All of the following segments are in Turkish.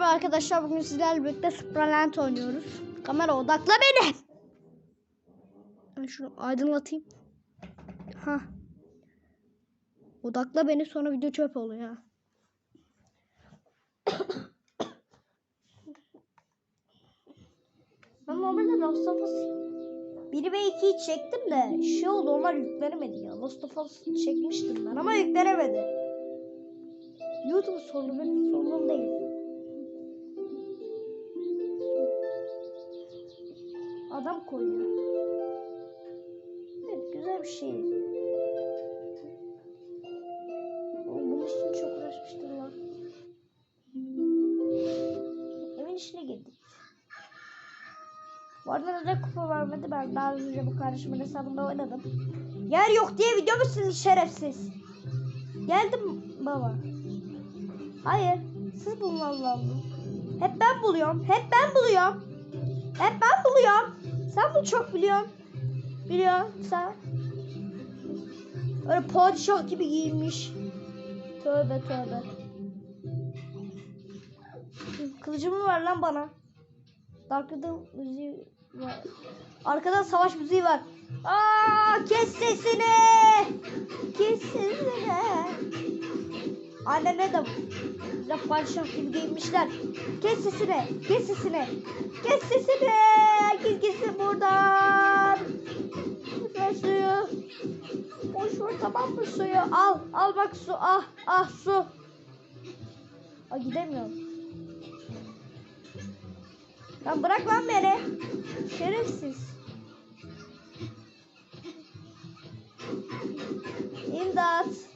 Merhaba arkadaşlar bugün sizlerle birlikte Supraland oynuyoruz. Kamera odakla beni. Ben şunu aydınlatayım. Ha. Odakla beni sonra video çöp oluyor ben normalde Last of Us 1 ve 2'yi çektim de şey oldu onlar yüklenemedi ya. Last of Us çekmiştim ben ama yüklenemedi. YouTube sorunu benim sorunum değil. Adam koyuyor. Evet güzel bir şey. Oğlum bunun için çok uğraşmıştır lan. Evin içine girdik. Bu arada neden kupa vermedi ben daha önce bu kardeşimin hesabında oynadım. Yer yok diye video mu sildi şerefsiz? Geldim baba. Hayır. Siz Allah Allah. Hep ben buluyorum. Hep ben buluyorum. Hep ben buluyorum. Sen bunu çok biliyorsun. Biliyorsun sen. Öyle padişah gibi giyinmiş. Tövbe tövbe. Kılıcımı ver lan bana. Riddle müziği var. Arkadan savaş müziği var. Aa kes sesini. Kes sesini. Annene de de padişah gibi giyinmişler. Kes sesini. Kes sesini. Kes sesini. Herkes gitsin buradan. Ver suyu. Boş ver tamam mı suyu? Al. Al bak su. Ah. Ah su. Aa, gidemiyorum. Lan bırak lan beni. Şerefsiz. İmdat.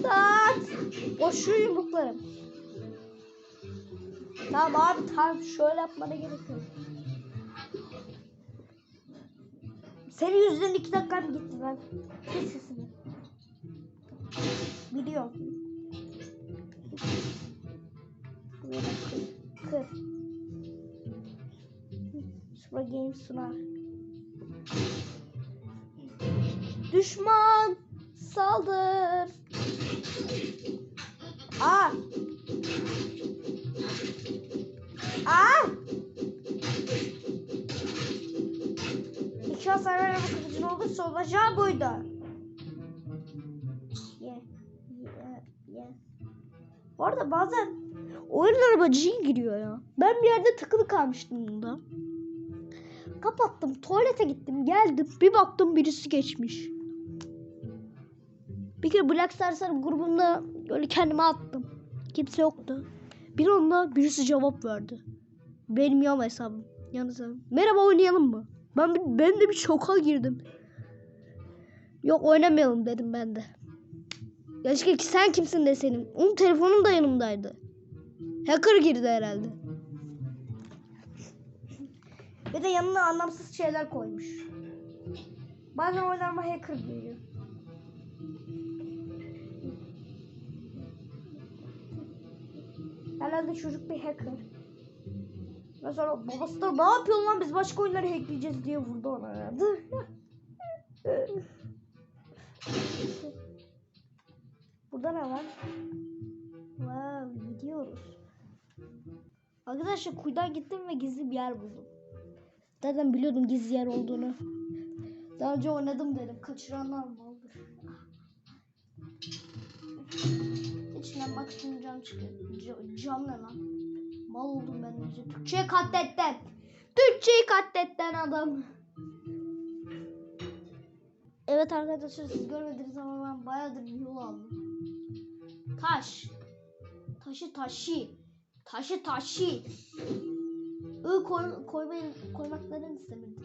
İmdat. Boşu yumruklarım. Tamam abi tamam şöyle yapmana gerek yok. Senin yüzünden iki dakikam gitti ben. Kes sesini. Biliyorum. Buraya kır. Kır. Supra Games sunar. Düşman saldır. Aa. Aa. İki hasar veren kılıcın olursa olacağı buydu. Ye. Ye. Ye. Bu arada bazen oyun arabacıya giriyor ya. Ben bir yerde tıkılı kalmıştım bunda. Kapattım, tuvalete gittim, geldim. Bir baktım birisi geçmiş. Bir kere Black Stars grubunda öyle kendime attım. Kimse yoktu. Bir anda birisi cevap verdi. Benim yan hesabım. Hesabım. Merhaba oynayalım mı? Ben, ben de bir şoka girdim. Yok oynamayalım dedim ben de. Ya işte sen kimsin de senin. Onun telefonum da yanımdaydı. Hacker girdi herhalde. Ve de yanına anlamsız şeyler koymuş. Bazen oynama hacker geliyor. Herhalde çocuk bir hacker. Ve sonra babası ne yapıyorsun lan biz başka oyunları hackleyeceğiz diye vurdu ona herhalde. Burada ne var? Wow, gidiyoruz. Arkadaşlar kuyudan gittim ve gizli bir yer buldum. Zaten biliyordum gizli yer olduğunu. Daha önce oynadım dedim. Kaçıranlar mı olur? İçinden maksimum cam çıkıyor. Ca- cam lan? Mal oldum ben iyice. Türkçeyi katletten. Türkçeyi katletten adam. Evet arkadaşlar siz görmediniz ama ben bayağıdır bir yol aldım. Taş. Taşı taşı. Taşı taşı. I koy, koymayın, koymaklarını istemedim.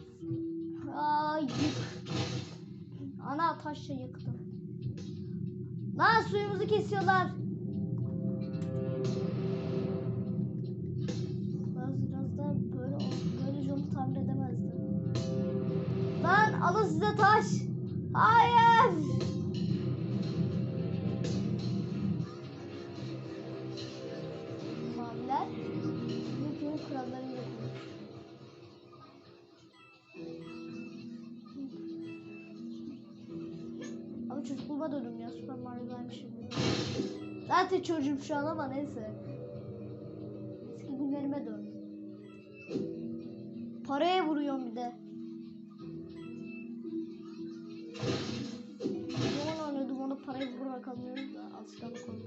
Yık. Ana taşla yıktım. Lan suyumuzu kesiyorlar. Taş. Hayır. Maviler Yıkıyor kuralları yapıyor. Abi çocukluğuma döndüm ya. ya Super Mario'daymışım. Zaten çocuğum şu an ama neyse. Eski günlerime döndüm. Paraya vuruyorum bir de. Parayı vurarak almıyorum da alışkanlık olmuş.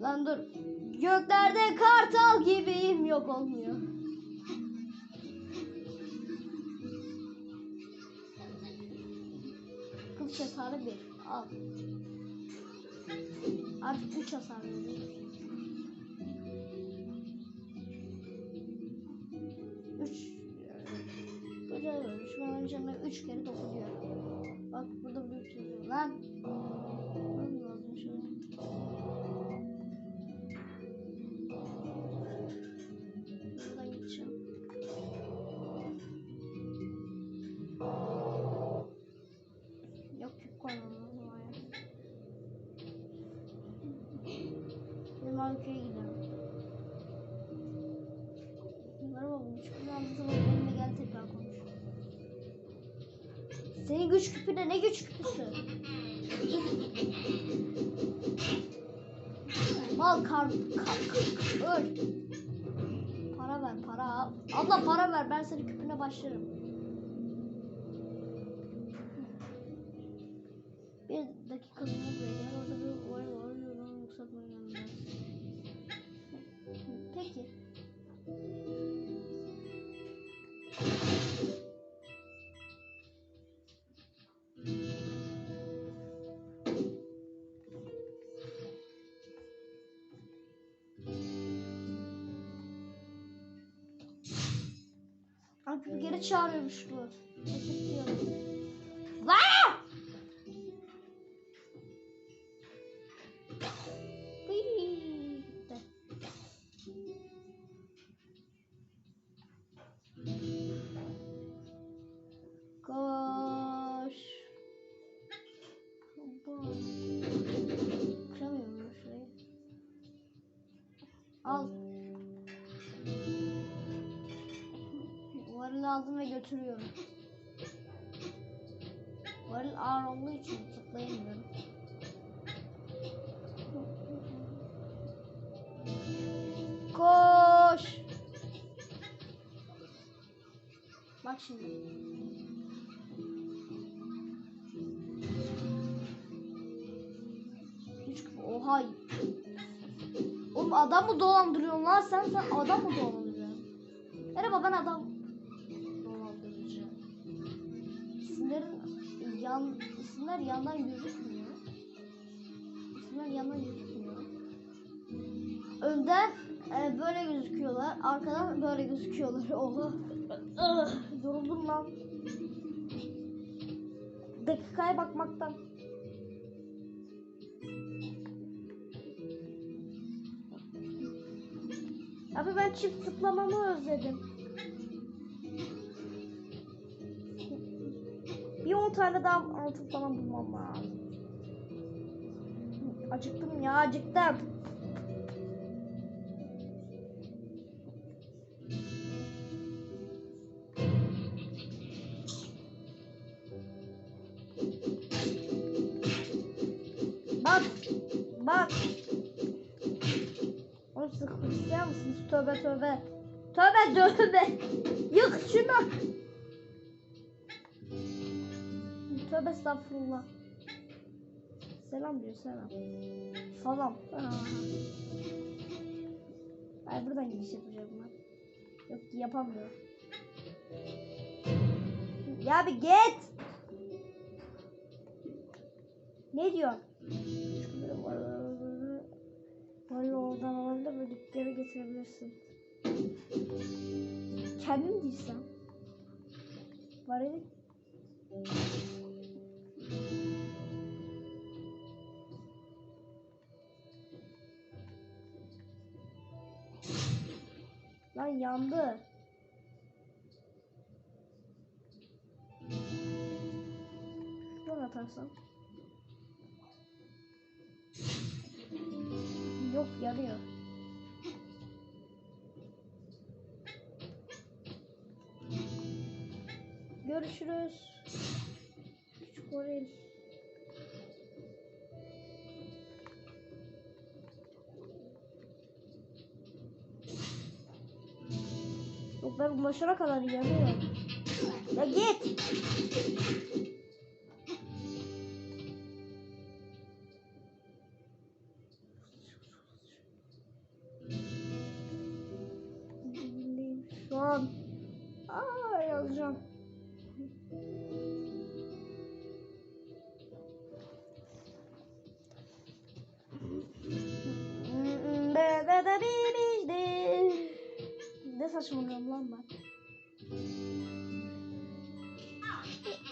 Lan dur. Göklerde kartal gibiyim yok olmuyor. Kılıç hasarı bir. Al. Artık 3 hasar veriyor. 3 Böyle böyle. Şu an canına 3 kere dokunuyor. Bak burada şey yazıyor. Lan Mal kar, kar, kar, öl. Para ver para. Abla para ver ben senin küpüne başlarım. Geri çağırıyormuş bu. Teşekkür Vaa! Götürüyorum. Varil ağır olduğu için tıklayamıyorum. Koş. Bak şimdi. Üç, oha. Oğlum adam mı dolandırıyorsun lan sen? Sen adam mı dolandırıyorsun? Merhaba ben adam böyle gözüküyorlar. Arkadan böyle gözüküyorlar. Oha. Yoruldum lan. Dakikaya bakmaktan. Abi ben çift tıklamamı özledim. Bir 10 tane daha altın falan bulmam lazım. Acıktım ya acıktım. Sıkmak ister misiniz? Tövbe tövbe. Tövbe tövbe. Yık şunu. Tövbe estağfurullah. Selam diyor selam. Salam. Aa. Ay buradan giriş yapacağım ben. Yok yapamıyorum. Ya bir git. Ne diyor? Böyle oradan orada böyle dipleri getirebilirsin. Kendim değilsem. Var ya. Lan yandı. Şuradan atarsam. ya. Görüşürüz. Küçük orel. Yok ben ulaşana kadar yanıyor. Ya git.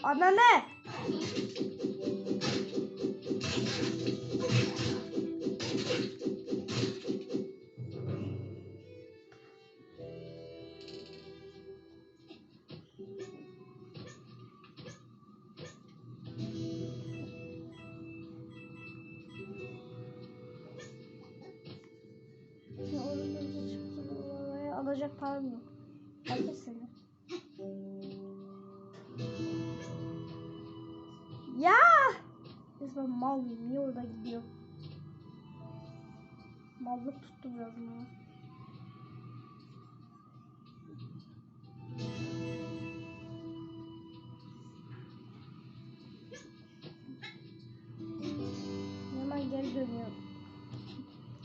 Anne! Ya Mallık tuttu biraz bana. Hemen geri dönüyorum.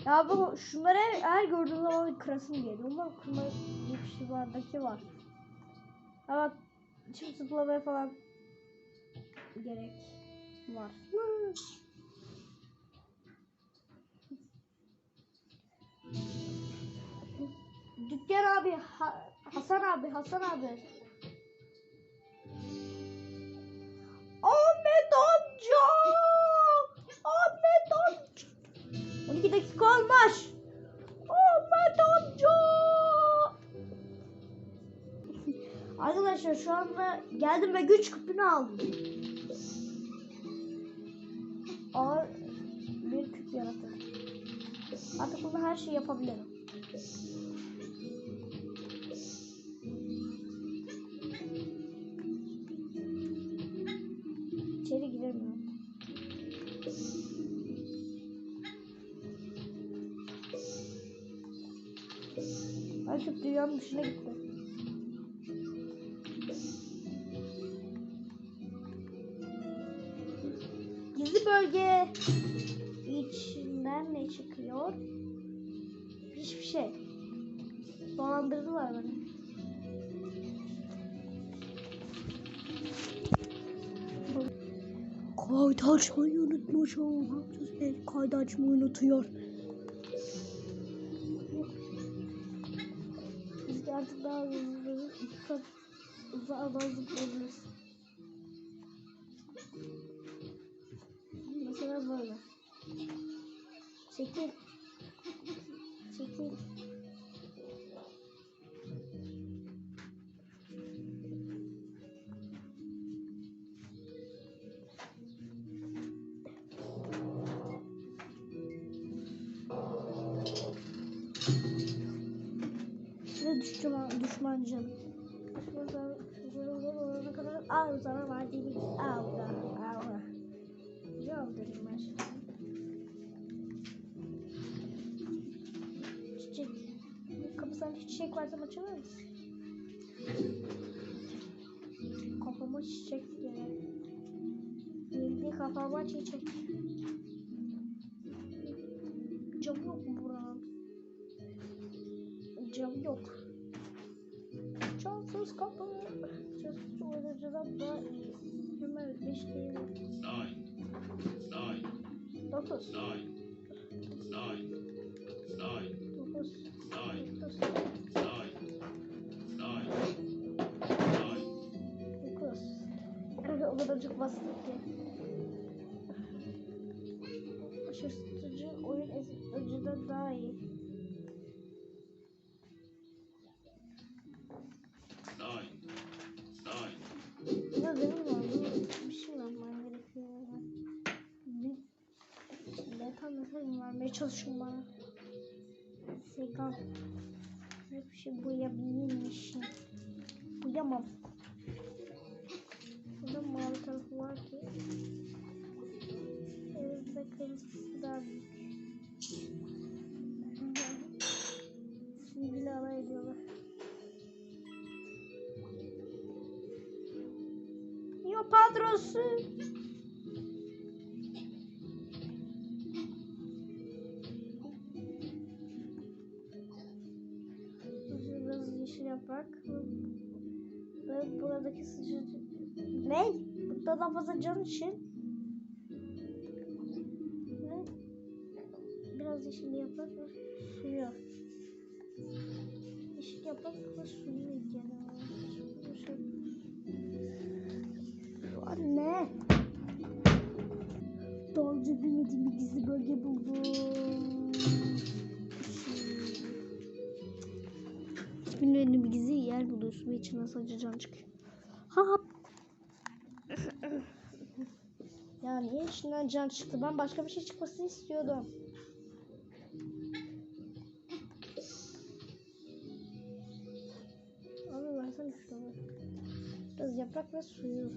Ya bu şunları her gördüğüm zaman kırasım geliyor. Ama kırma vardaki var. Ama çift zıplamaya falan gerek var. Dükkan abi, Ha- Hasan abi, Hasan abi. Ahmet amca! Ahmet amca! 12 dakika olmuş. Ahmet amca! Arkadaşlar şu anda geldim ve güç küpünü aldım. Ağır bir küp yarattım. Artık bunu her şeyi yapabilirim. Küp dünyanın dışına gitti. Gizli bölge içinden ne çıkıyor? Hiçbir şey. Dolandırdılar beni. Kaydı açmayı unutmuşum. Herkes kaydı açmayı unutuyor. Artık daha hızlı uzağa zıplayabiliriz. Mesela böyle. Çekil. Çekil. sen çiçek varsa açabilir misin? Kafama çiçek geldi. Geldi kafama çiçek. Cam yok mu buranın? Cam yok. Camsız kapı. Just to the daha iyi. Numara 5 değil. 9. 9. 9. 9. 9. 9. 9. 9. 9. 9. 9. 9. Şaşırtıcı oyun önceden daha iyi. Ne benim var? Bunu bir şey yapmam gerekiyor. Bir beta mesaj vermeye çalışıyorum bana. Segan. Hep şey boyayabilirmişim. Boyamam. Burada mavi tarafı var ki benimkisi daha büyük. Şimdi bile alay ediyorlar. Yo padrosu. Biraz yeşil yaprak. Ve buradaki sıcacık. Ne? Burada daha fazla can için yeşil yaprak ve suyu. Yeşil yaprak ve suyu ekleyelim. Anne. Daha önce bilmediğim bir gizli bölge buldum. Hiç bilmediğim bir gizli yer buluyorsun ve içinden sadece can çıkıyor. Ha ha. Yani içinden can çıktı. Ben başka bir şey çıkmasını istiyordum. Yaprak ve suyu.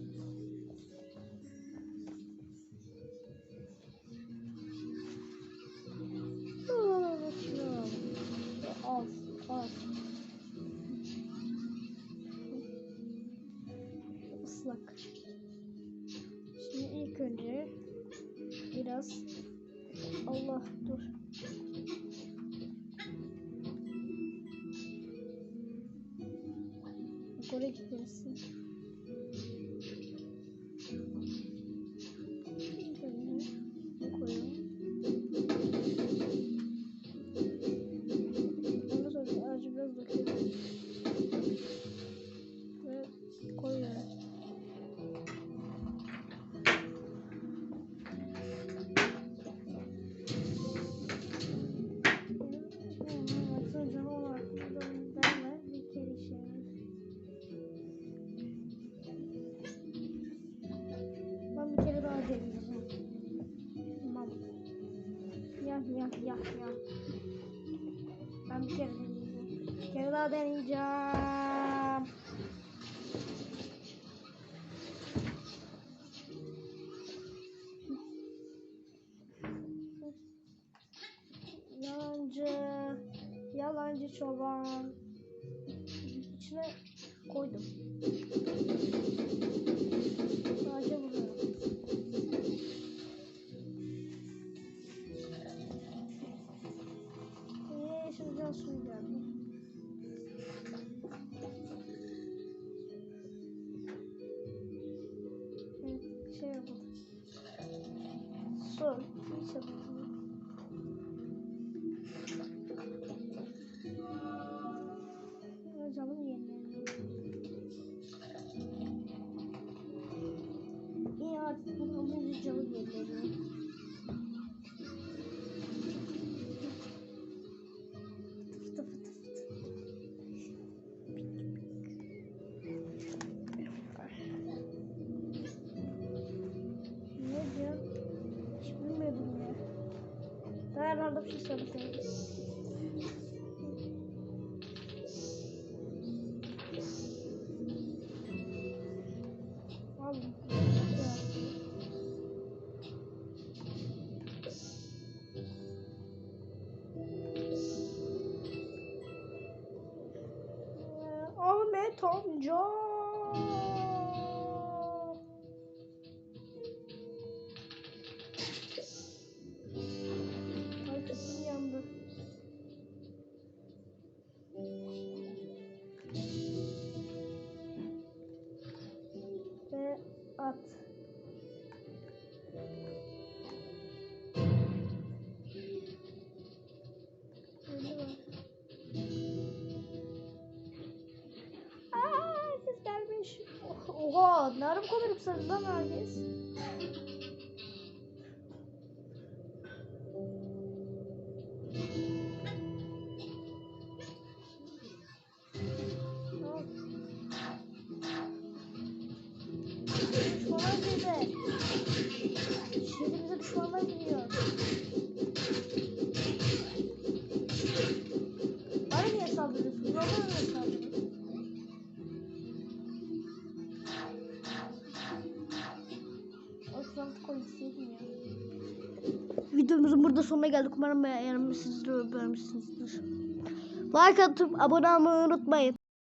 Al, al. Islak. İçine koydum. Sadece vuruyorum. Daha herhalde bir lan geldik. Umarım beğenmişsinizdir, beğenmişsinizdir. Like atıp abone olmayı unutmayın.